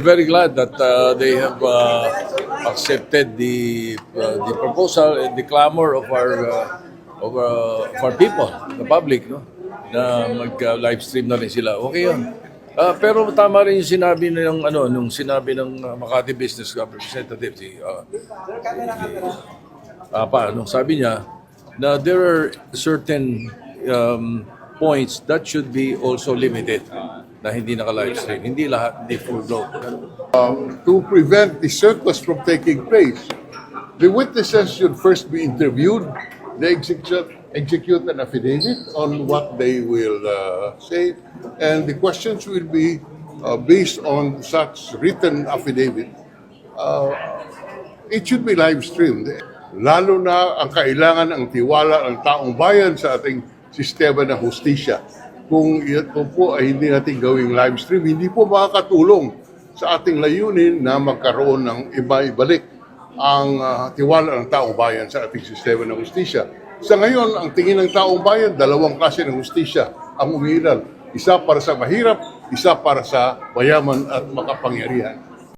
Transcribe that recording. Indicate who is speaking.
Speaker 1: Very glad that uh, they have uh, accepted the uh, the proposal and the clamor of our uh, of, uh, of our people, the public, no? Na mag-live stream na rin sila. Okay yun. Ah, pero tama rin yung sinabi ng ano nung sinabi ng uh, Makati Business representative si uh, ah, pa, nung sabi niya na there are certain um, points that should be also limited na hindi naka-live stream. Hindi lahat, hindi full blow.
Speaker 2: to prevent the circus from taking place. The witnesses should first be interviewed. They execute, execute an affidavit on what they will uh, say, and the questions will be uh, based on such written affidavit. Uh, it should be live streamed. Lalo na ang kailangan ang tiwala ng taong bayan sa ating sistema ng hustisya. Kung ito po ay hindi natin gawing live stream, hindi po makakatulong sa ating layunin na magkaroon ng iba-ibalik ang ah, tiwala ng taong bayan sa ating sistema ng hustisya. Sa ngayon, ang tingin ng taong bayan, dalawang klase ng hustisya ang umiiral. Isa para sa mahirap, isa para sa mayaman at makapangyarihan.